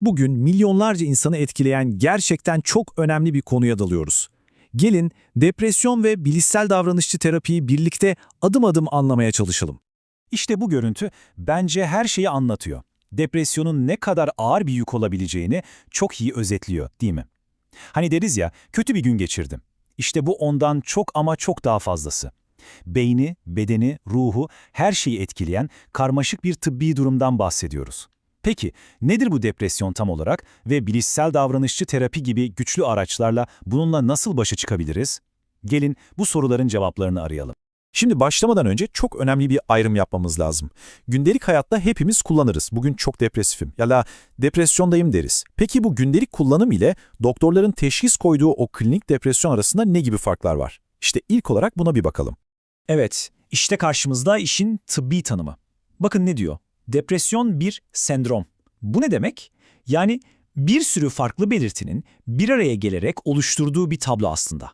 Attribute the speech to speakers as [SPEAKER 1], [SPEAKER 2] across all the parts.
[SPEAKER 1] Bugün milyonlarca insanı etkileyen gerçekten çok önemli bir konuya dalıyoruz. Gelin depresyon ve bilişsel davranışçı terapiyi birlikte adım adım anlamaya çalışalım.
[SPEAKER 2] İşte bu görüntü bence her şeyi anlatıyor. Depresyonun ne kadar ağır bir yük olabileceğini çok iyi özetliyor, değil mi? Hani deriz ya, kötü bir gün geçirdim. İşte bu ondan çok ama çok daha fazlası. Beyni, bedeni, ruhu, her şeyi etkileyen karmaşık bir tıbbi durumdan bahsediyoruz. Peki, nedir bu depresyon tam olarak ve bilişsel davranışçı terapi gibi güçlü araçlarla bununla nasıl başa çıkabiliriz? Gelin bu soruların cevaplarını arayalım.
[SPEAKER 1] Şimdi başlamadan önce çok önemli bir ayrım yapmamız lazım. Gündelik hayatta hepimiz kullanırız. Bugün çok depresifim ya da depresyondayım deriz. Peki bu gündelik kullanım ile doktorların teşhis koyduğu o klinik depresyon arasında ne gibi farklar var? İşte ilk olarak buna bir bakalım.
[SPEAKER 2] Evet, işte karşımızda işin tıbbi tanımı. Bakın ne diyor? Depresyon bir sendrom. Bu ne demek? Yani bir sürü farklı belirtinin bir araya gelerek oluşturduğu bir tablo aslında.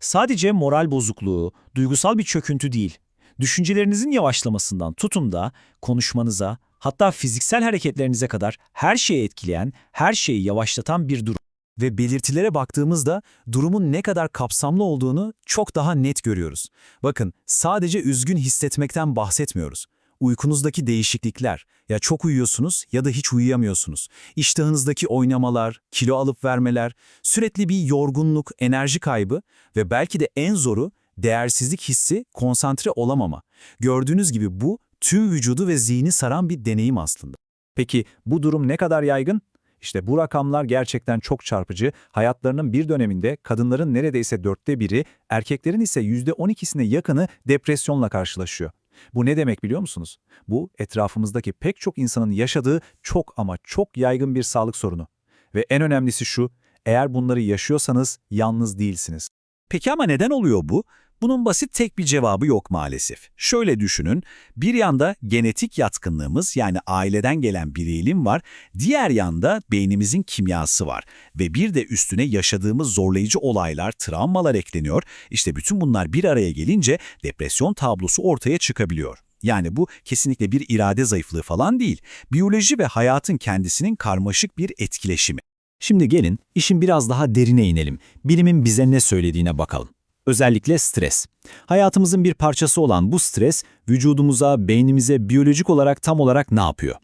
[SPEAKER 2] Sadece moral bozukluğu, duygusal bir çöküntü değil. Düşüncelerinizin yavaşlamasından tutun da konuşmanıza, hatta fiziksel hareketlerinize kadar her şeyi etkileyen, her şeyi yavaşlatan bir durum.
[SPEAKER 1] Ve belirtilere baktığımızda durumun ne kadar kapsamlı olduğunu çok daha net görüyoruz. Bakın sadece üzgün hissetmekten bahsetmiyoruz. Uykunuzdaki değişiklikler, ya çok uyuyorsunuz ya da hiç uyuyamıyorsunuz. İştahınızdaki oynamalar, kilo alıp vermeler, sürekli bir yorgunluk, enerji kaybı ve belki de en zoru değersizlik hissi, konsantre olamama. Gördüğünüz gibi bu tüm vücudu ve zihni saran bir deneyim aslında. Peki bu durum ne kadar yaygın? İşte bu rakamlar gerçekten çok çarpıcı. Hayatlarının bir döneminde kadınların neredeyse dörtte biri, erkeklerin ise yüzde on ikisine yakını depresyonla karşılaşıyor. Bu ne demek biliyor musunuz? Bu etrafımızdaki pek çok insanın yaşadığı çok ama çok yaygın bir sağlık sorunu. Ve en önemlisi şu, eğer bunları yaşıyorsanız yalnız değilsiniz.
[SPEAKER 3] Peki ama neden oluyor bu? Bunun basit tek bir cevabı yok maalesef. Şöyle düşünün, bir yanda genetik yatkınlığımız yani aileden gelen bir eğilim var, diğer yanda beynimizin kimyası var ve bir de üstüne yaşadığımız zorlayıcı olaylar, travmalar ekleniyor. İşte bütün bunlar bir araya gelince depresyon tablosu ortaya çıkabiliyor. Yani bu kesinlikle bir irade zayıflığı falan değil, biyoloji ve hayatın kendisinin karmaşık bir etkileşimi.
[SPEAKER 1] Şimdi gelin işin biraz daha derine inelim. Bilimin bize ne söylediğine bakalım. Özellikle stres. Hayatımızın bir parçası olan bu stres, vücudumuza, beynimize biyolojik olarak tam olarak ne yapıyor?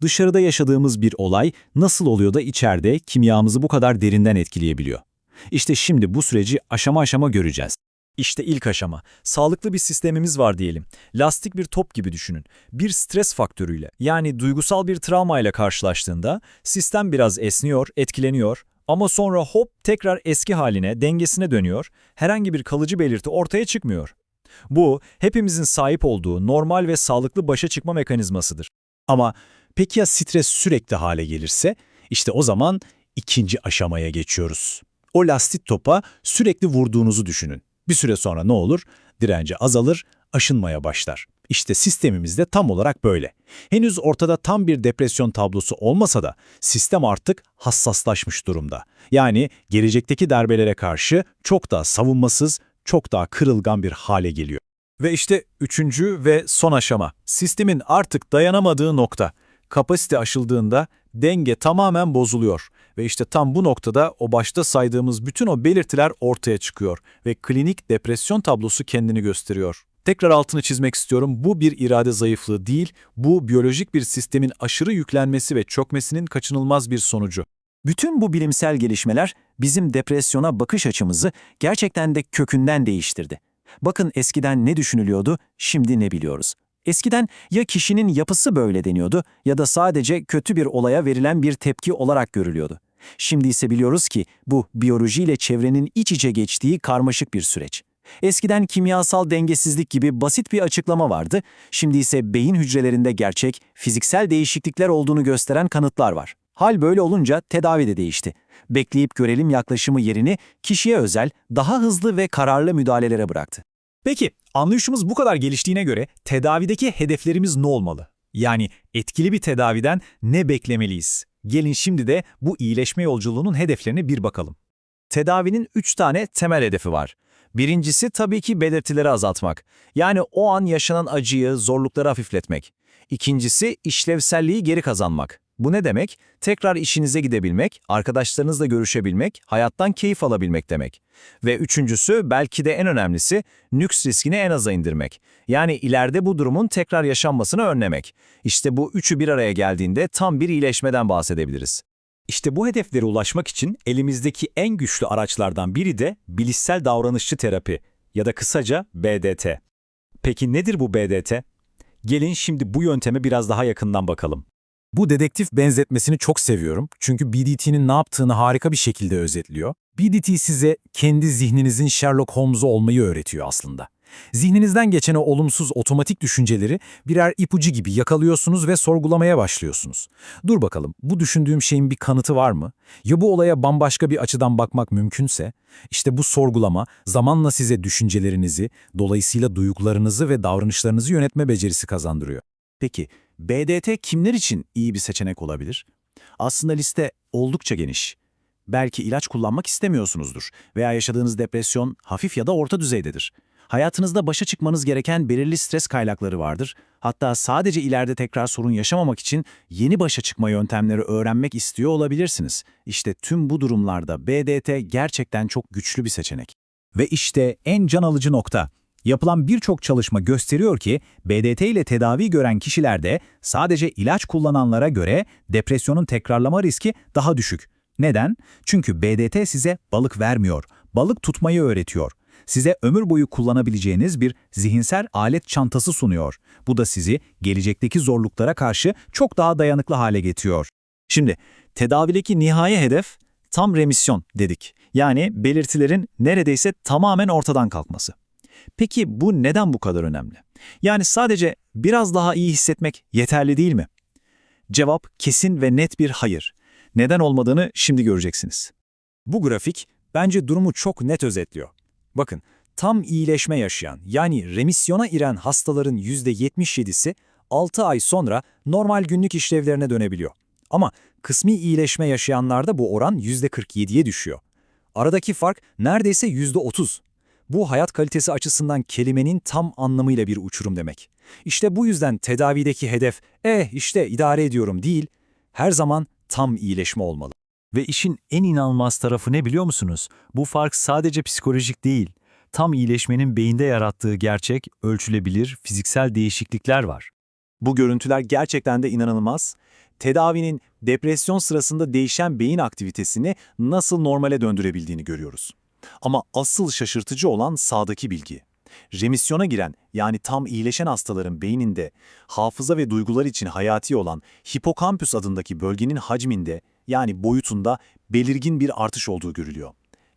[SPEAKER 1] Dışarıda yaşadığımız bir olay nasıl oluyor da içeride kimyamızı bu kadar derinden etkileyebiliyor? İşte şimdi bu süreci aşama aşama göreceğiz.
[SPEAKER 4] İşte ilk aşama. Sağlıklı bir sistemimiz var diyelim. Lastik bir top gibi düşünün. Bir stres faktörüyle yani duygusal bir travmayla karşılaştığında sistem biraz esniyor, etkileniyor ama sonra hop tekrar eski haline, dengesine dönüyor. Herhangi bir kalıcı belirti ortaya çıkmıyor. Bu hepimizin sahip olduğu normal ve sağlıklı başa çıkma mekanizmasıdır.
[SPEAKER 1] Ama peki ya stres sürekli hale gelirse? İşte o zaman ikinci aşamaya geçiyoruz. O lastik topa sürekli vurduğunuzu düşünün. Bir süre sonra ne olur? Direnci azalır, aşınmaya başlar. İşte sistemimiz de tam olarak böyle. Henüz ortada tam bir depresyon tablosu olmasa da sistem artık hassaslaşmış durumda. Yani gelecekteki darbelere karşı çok daha savunmasız, çok daha kırılgan bir hale geliyor.
[SPEAKER 4] Ve işte üçüncü ve son aşama. Sistemin artık dayanamadığı nokta. Kapasite aşıldığında denge tamamen bozuluyor. Ve işte tam bu noktada o başta saydığımız bütün o belirtiler ortaya çıkıyor ve klinik depresyon tablosu kendini gösteriyor. Tekrar altını çizmek istiyorum. Bu bir irade zayıflığı değil, bu biyolojik bir sistemin aşırı yüklenmesi ve çökmesinin kaçınılmaz bir sonucu.
[SPEAKER 5] Bütün bu bilimsel gelişmeler bizim depresyona bakış açımızı gerçekten de kökünden değiştirdi. Bakın eskiden ne düşünülüyordu, şimdi ne biliyoruz. Eskiden ya kişinin yapısı böyle deniyordu ya da sadece kötü bir olaya verilen bir tepki olarak görülüyordu. Şimdi ise biliyoruz ki bu biyolojiyle çevrenin iç içe geçtiği karmaşık bir süreç. Eskiden kimyasal dengesizlik gibi basit bir açıklama vardı, şimdi ise beyin hücrelerinde gerçek, fiziksel değişiklikler olduğunu gösteren kanıtlar var. Hal böyle olunca tedavi de değişti. Bekleyip görelim yaklaşımı yerini kişiye özel, daha hızlı ve kararlı müdahalelere bıraktı.
[SPEAKER 4] Peki, anlayışımız bu kadar geliştiğine göre tedavideki hedeflerimiz ne olmalı? Yani etkili bir tedaviden ne beklemeliyiz? Gelin şimdi de bu iyileşme yolculuğunun hedeflerine bir bakalım.
[SPEAKER 5] Tedavinin üç tane temel hedefi var. Birincisi tabii ki belirtileri azaltmak. Yani o an yaşanan acıyı, zorlukları hafifletmek. İkincisi işlevselliği geri kazanmak. Bu ne demek? Tekrar işinize gidebilmek, arkadaşlarınızla görüşebilmek, hayattan keyif alabilmek demek. Ve üçüncüsü, belki de en önemlisi, nüks riskini en aza indirmek. Yani ileride bu durumun tekrar yaşanmasını önlemek. İşte bu üçü bir araya geldiğinde tam bir iyileşmeden bahsedebiliriz.
[SPEAKER 2] İşte bu hedeflere ulaşmak için elimizdeki en güçlü araçlardan biri de bilişsel davranışçı terapi ya da kısaca BDT. Peki nedir bu BDT? Gelin şimdi bu yönteme biraz daha yakından bakalım.
[SPEAKER 4] Bu dedektif benzetmesini çok seviyorum çünkü BDT'nin ne yaptığını harika bir şekilde özetliyor. BDT size kendi zihninizin Sherlock Holmes'u olmayı öğretiyor aslında. Zihninizden geçen o olumsuz otomatik düşünceleri birer ipucu gibi yakalıyorsunuz ve sorgulamaya başlıyorsunuz. Dur bakalım, bu düşündüğüm şeyin bir kanıtı var mı? Ya bu olaya bambaşka bir açıdan bakmak mümkünse? İşte bu sorgulama zamanla size düşüncelerinizi, dolayısıyla duygularınızı ve davranışlarınızı yönetme becerisi kazandırıyor.
[SPEAKER 5] Peki, BDT kimler için iyi bir seçenek olabilir? Aslında liste oldukça geniş. Belki ilaç kullanmak istemiyorsunuzdur veya yaşadığınız depresyon hafif ya da orta düzeydedir. Hayatınızda başa çıkmanız gereken belirli stres kaynakları vardır. Hatta sadece ileride tekrar sorun yaşamamak için yeni başa çıkma yöntemleri öğrenmek istiyor olabilirsiniz. İşte tüm bu durumlarda BDT gerçekten çok güçlü bir seçenek.
[SPEAKER 3] Ve işte en can alıcı nokta. Yapılan birçok çalışma gösteriyor ki BDT ile tedavi gören kişilerde sadece ilaç kullananlara göre depresyonun tekrarlama riski daha düşük. Neden? Çünkü BDT size balık vermiyor, balık tutmayı öğretiyor. Size ömür boyu kullanabileceğiniz bir zihinsel alet çantası sunuyor. Bu da sizi gelecekteki zorluklara karşı çok daha dayanıklı hale getiriyor. Şimdi tedavideki nihai hedef tam remisyon dedik. Yani belirtilerin neredeyse tamamen ortadan kalkması. Peki bu neden bu kadar önemli? Yani sadece biraz daha iyi hissetmek yeterli değil mi? Cevap kesin ve net bir hayır. Neden olmadığını şimdi göreceksiniz.
[SPEAKER 4] Bu grafik bence durumu çok net özetliyor. Bakın, tam iyileşme yaşayan yani remisyona iren hastaların %77'si 6 ay sonra normal günlük işlevlerine dönebiliyor. Ama kısmi iyileşme yaşayanlarda bu oran %47'ye düşüyor. Aradaki fark neredeyse %30. Bu hayat kalitesi açısından kelimenin tam anlamıyla bir uçurum demek. İşte bu yüzden tedavideki hedef, eh işte idare ediyorum değil, her zaman tam iyileşme olmalı.
[SPEAKER 1] Ve işin en inanılmaz tarafı ne biliyor musunuz? Bu fark sadece psikolojik değil. Tam iyileşmenin beyinde yarattığı gerçek, ölçülebilir fiziksel değişiklikler var.
[SPEAKER 5] Bu görüntüler gerçekten de inanılmaz. Tedavinin depresyon sırasında değişen beyin aktivitesini nasıl normale döndürebildiğini görüyoruz. Ama asıl şaşırtıcı olan sağdaki bilgi. Remisyona giren yani tam iyileşen hastaların beyninde hafıza ve duygular için hayati olan hipokampüs adındaki bölgenin hacminde yani boyutunda belirgin bir artış olduğu görülüyor.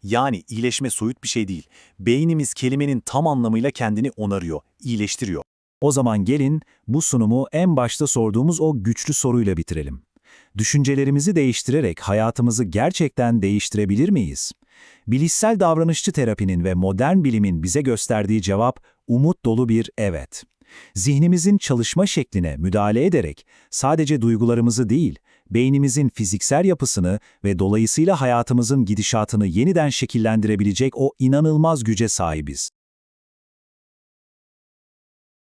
[SPEAKER 5] Yani iyileşme soyut bir şey değil. Beynimiz kelimenin tam anlamıyla kendini onarıyor, iyileştiriyor.
[SPEAKER 3] O zaman gelin bu sunumu en başta sorduğumuz o güçlü soruyla bitirelim. Düşüncelerimizi değiştirerek hayatımızı gerçekten değiştirebilir miyiz? Bilişsel davranışçı terapinin ve modern bilimin bize gösterdiği cevap umut dolu bir evet. Zihnimizin çalışma şekline müdahale ederek sadece duygularımızı değil, beynimizin fiziksel yapısını ve dolayısıyla hayatımızın gidişatını yeniden şekillendirebilecek o inanılmaz güce sahibiz.